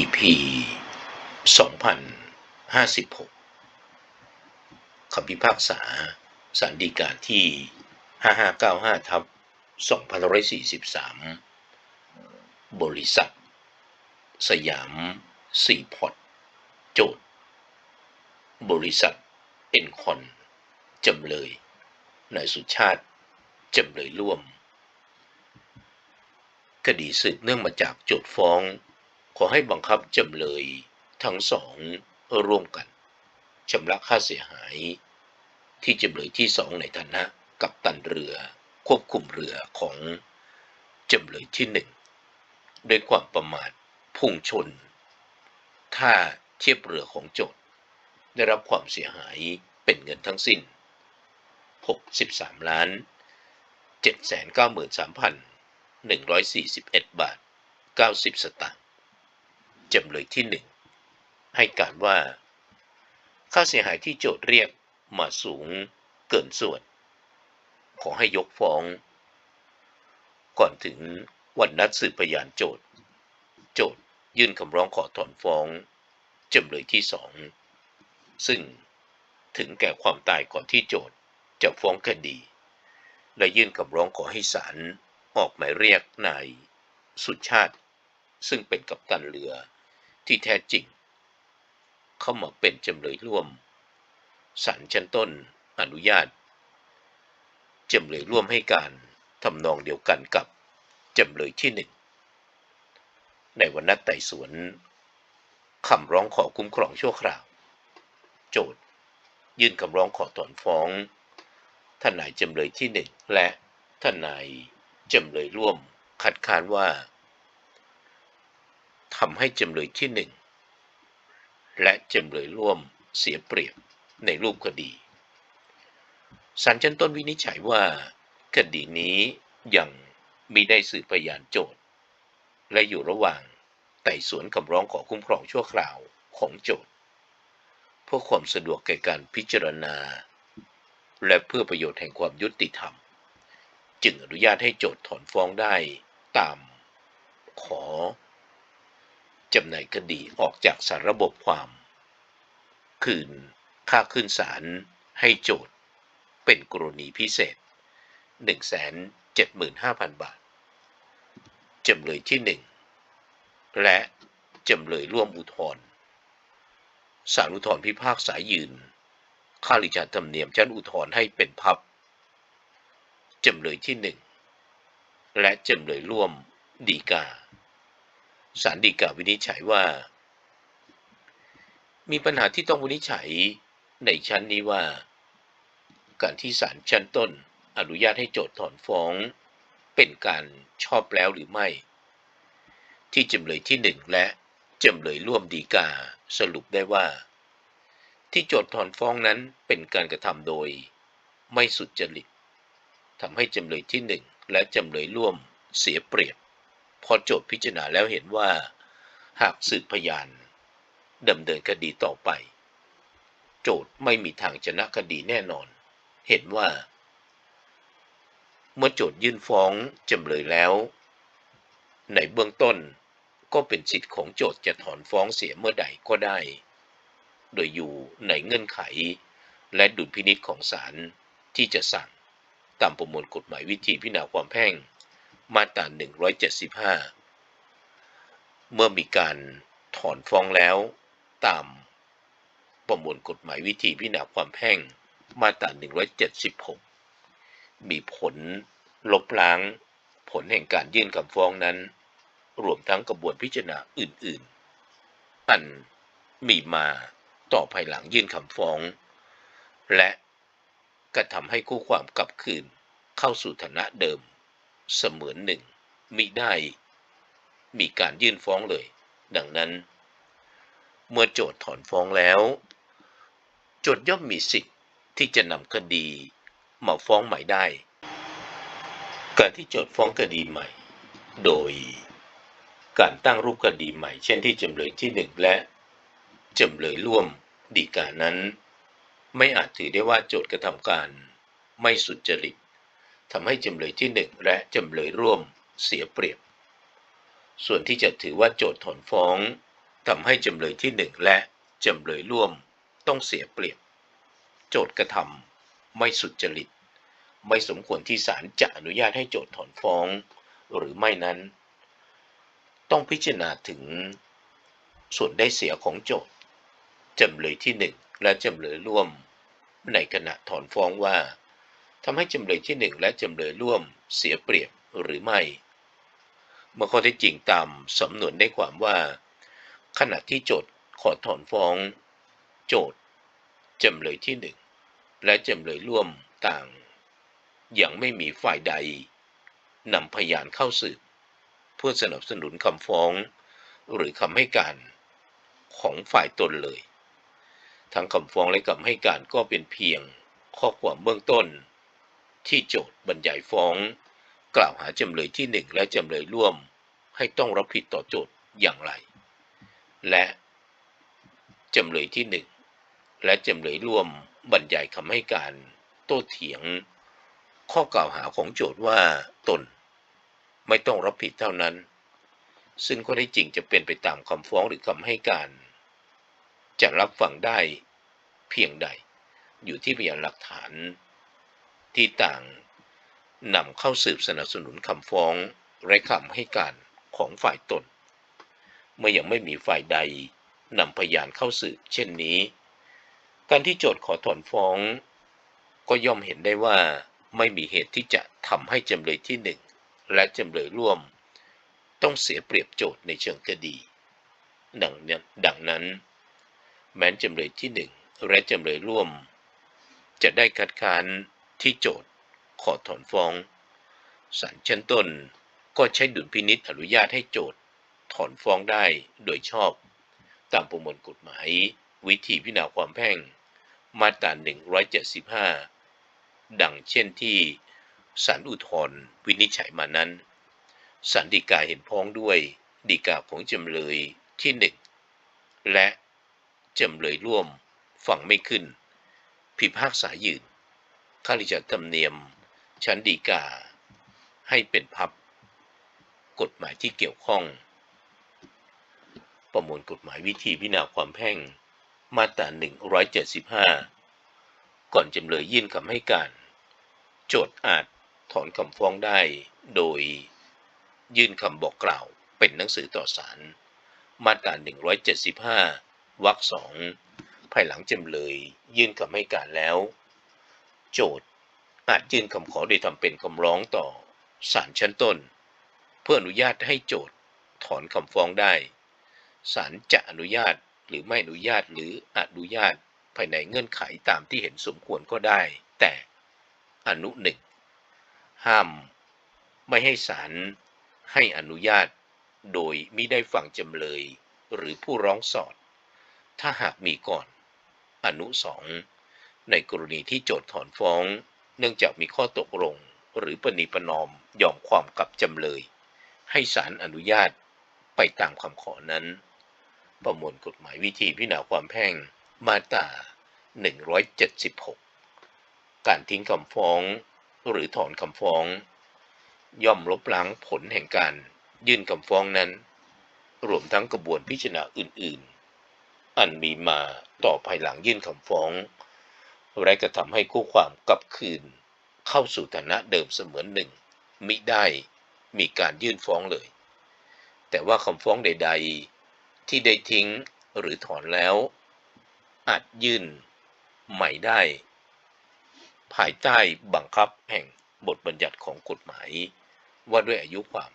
EP 2056คำพิพากษาสารดีกาที่ 5595ทับ2543 บริษัท สยามซีพอร์ตโจทย์ บริษัท เอ็นคอนจำเลยนายสุชาติ จำเลยร่วม คดีสืบเนื่องมาจากโจทย์ฟ้อง ขอให้บังคับจำเลยทั้งสองร่วมกันชำระค่าเสียหาย ที่จำเลยที่สองในฐานะกับตันเรือควบคุมเรือของจำเลยที่หนึ่งด้วยความประมาทพุ่งชน ท่าเทียบเรือของโจทย์ ได้รับความเสียหายเป็นเงินทั้งสิ้น 63 ล้าน 793,141 บาท 90 สตางค์ จำเลยที่หนึ่งให้การว่าค่าเสียหายที่โจทย์เรียกมาสูงเกินส่วน ขอให้ยกฟ้อง ก่อนถึงวันนัดสืบพยานโจทย์ โจทย์ยื่นคำร้องขอถอนฟ้องจำเลยที่สองซึ่งถึงแก่ความตายก่อนที่โจทย์จะฟ้องคดี และยื่นคำร้องขอให้ศาลออกหมายเรียกนายสุชาติ ซึ่งเป็นกัปตันเรือ ที่แท้จริง เข้ามาเป็นจำเลยร่วมศาลชั้นต้นอนุญาตจำเลยร่วมให้การทำนองเดียวกันกับจำเลยที่หนึ่งในวันนัดไต่สวนคำร้องขอคุ้มครองชั่วคราว โจทยื่นคำร้องขอถอนฟ้องทนายจำเลยที่หนึ่งและทนายจำเลยร่วมคัดค้านว่า ทำให้จำเลยที่หนึ่งและจำเลยร่วมเสียเปรียบในรูปคดีศาลชั้นต้นวินิจฉัยว่า คดีนี้ยังมีได้สืบพยานโจทย์ และอยู่ระหว่างไต่สวนคำร้องขอคุ้มครองชั่วคราวของโจทย์เพื่อความสะดวกแก่การพิจารณา และเพื่อประโยชน์แห่งความยุติธรรม จึงอนุญาตให้โจทย์ถอนฟ้องได้ตามขอ จำหน่ายคดีออกจากสารระบบความ คืน ค่าขึ้นศาลให้โจทย์ เป็นกรณีพิเศษ 175,000 บาท จำเลยที่ 1 และจำเลยร่วมอุทธรณ์ศาลอุทธรณ์พิพากษายืน ค่าริจาธรรมเนียมชั้นอุทธรณ์ให้เป็นพับ จำเลยที่ 1 และจำเลยร่วมดีกา ศาลฎีกาวินิจฉัยว่า มีปัญหาที่ต้องวินิจฉัยในชั้นนี้ว่า การที่ศาลชั้นต้นอนุญาตให้โจทย์ถอนฟ้อง เป็นการชอบแล้วหรือไม่ ที่จำเลยที่หนึ่งและจำเลยร่วมดีกาสรุปได้ว่า ที่โจทย์ถอนฟ้องนั้นเป็นการกระทำโดย ไม่สุจริตทำให้จำเลยที่หนึ่งและจำเลยร่วมเสียเปรียบ พอโจทย์พิจารณาแล้วเห็นว่า หากสืบพยานดำเนินคดีต่อไป โจทย์ไม่มีทางชนะคดีแน่นอน เห็นว่า เมื่อโจทย์ยื่นฟ้องจำเลยแล้ว ในเบื้องต้นก็เป็นสิทธิ์ของโจทย์จะถอนฟ้องเสียเมื่อใดก็ได้ โดยอยู่ในเงื่อนไข และดุลพินิษของศาลที่จะสั่งตามประมวลกฎหมายวิธีพิจารณาความแพ่ง มาตรา175 เมื่อมีการถอนฟ้องแล้วตามประมวลกฎหมายวิธีพิจารณาความแพ่งมาตรา176 มีผลลบล้างผลแห่งการยื่นคำฟ้องนั้น รวมทั้งกระบวนพิจารณาอื่นๆอันมีมาต่อภายหลังยื่นคำฟ้อง และกระทำให้คู่ความกลับคืนเข้าสู่ฐานะเดิม เสมือนหนึ่งมิได้มีการยื่นฟ้องเลย ดังนั้น เมื่อโจทย์ถอนฟ้องแล้ว โจทย์ย่อมมีสิทธิ์ที่จะนำคดีมาฟ้องใหม่ได้ การที่โจทย์ฟ้องคดีใหม่ โดยการตั้งรูปคดีใหม่ เช่นที่จำเลยที่หนึ่งและจำเลยร่วมดีกานั้น ไม่อาจถือได้ว่าโจทย์กระทำการไม่สุจริต ทำให้จำเลยที่หนึ่งและจำเลยร่วมเสียเปรียบ ส่วนที่จะถือว่าโจทย์ถอนฟ้องทำให้จำเลยที่หนึ่งและจำเลยร่วมต้องเสียเปรียบ โจทกระทำไม่สุจริต ไม่สมควรที่ศาลจะอนุญาตให้โจทถอนฟ้อง หรือไม่นั้น ต้องพิจารณาถึงส่วนได้เสียของโจทจำเลยที่หนึ่งและจำเลยร่วม ในขณะถอนฟ้องว่า ทำให้จำเลยที่หนึ่งและจำเลยร่วมเสียเปรียบหรือไม่เมื่อข้อเท็จจริงตามสำนวนได้ความว่า ขณะที่โจทย์ขอถอนฟ้อง โจทย์จำเลยที่หนึ่งและจำเลยร่วมต่าง ยังไม่มีฝ่ายใดนำพยานเข้าสืบ เพื่อสนับสนุนคำฟ้อง หรือคำให้การของฝ่ายตนเลย ทั้งคำฟ้องและคำให้การก็เป็นเพียงข้อความเบื้องต้น ที่โจทย์บรรยายฟ้อง กล่าวหาจำเลยที่หนึ่งและจำเลยร่วม ให้ต้องรับผิดต่อโจทย์อย่างไร และจำเลยที่หนึ่งและจำเลยร่วมบรรยายคำให้การ โต้เถียง ข้อกล่าวหาของโจทย์ว่าตน ไม่ต้องรับผิดเท่านั้น ซึ่งข้อได้จริงจะเป็นไปตามคำฟ้องหรือคำให้การ จะรับฟังได้เพียงใด อยู่ที่พยานหลักฐาน ที่ต่างนำเข้าสืบสนับสนุนคำฟ้องและคำให้การของฝ่ายตน เมื่อยังไม่มีฝ่ายใดนำพยานเข้าสืบเช่นนี้ การที่โจทย์ขอถอนฟ้อง ก็ย่อมเห็นได้ว่าไม่มีเหตุที่จะทำให้จำเลยที่หนึ่งและจำเลยร่วม ต้องเสียเปรียบโจทย์ในเชิงคดีดังนั้นดังนั้น แม้จำเลยที่หนึ่งและจำเลยร่วม จะได้คัดค้าน ที่โจทย์ขอถอนฟ้องศาลชั้นต้นก็ใช้ดุลพินิษอนุญาตให้โจทย์ถอนฟ้องได้โดยชอบ ตามประมวลกฎหมาย วิธีพิจารณาความแพ่ง มาตรา 175 ดังเช่นที่ศาลอุทธรณ์วินิจฉัยมานั้นศาลฎีกาเห็นพ้องด้วยฎีกาของจำเลยที่หนึ่งและจำเลยร่วมฟังไม่ขึ้น พิพากษายืน ข้าราชการธรรมเนียม ชั้นฎีกา ให้เป็นพับกฎหมายที่เกี่ยวข้อง ประมวลกฎหมายวิธีพิจารณาความแพ่ง มาตรา 175 ก่อนจำเลยยื่นคำให้การ โจทย์อาจถอนคำฟ้องได้โดยยื่นคำบอกกล่าวเป็นหนังสือต่อศาล มาตรา 175 วรรคสอง ภายหลังจำเลยยื่นคำให้การแล้ว โจทย์อาจยื่นคำขอโดยทำเป็นคำร้องต่อศาลชั้นต้น เพื่ออนุญาตให้โจทย์ถอนคำฟ้องได้ศาลจะอนุญาตหรือไม่อนุญาตหรืออนุญาตภายในเงื่อนไขตามที่เห็นสมควรก็ได้ แต่อนุหนึ่งห้าม ไม่ให้ศาลให้อนุญาต โดยมิได้ฟังจำเลย หรือผู้ร้องสอด ถ้าหากมีก่อน อนุสอง ในกรณีที่โจทย์ถอนฟ้อง เนื่องจากมีข้อตกลง หรือปณีประนอมยอมความกับจำเลย ให้ศาลอนุญาตไปตามคำขอนั้น ประมวลกฎหมายวิธีพิจารณาความแพ่งมาตรา 176 การทิ้งคำฟ้อง หรือถอนคำฟ้อง ย่อมลบล้างผลแห่งการยื่นคำฟ้องนั้น รวมทั้งกระบวนพิจารณาอื่น ๆ อันมีมาต่อภายหลังยื่นคำฟ้อง และกระทำให้คู่ความกลับคืน เข้าสู่ฐานะเดิมเสมือนหนึ่งมิได้มีการยื่นฟ้องเลย แต่ว่าคำฟ้องใด ๆ ที่ได้ทิ้งหรือถอนแล้ว อาจยื่นใหม่ได้ ภายใต้บังคับแห่งบทบัญญัติของกฎหมาย ว่าด้วยอายุความ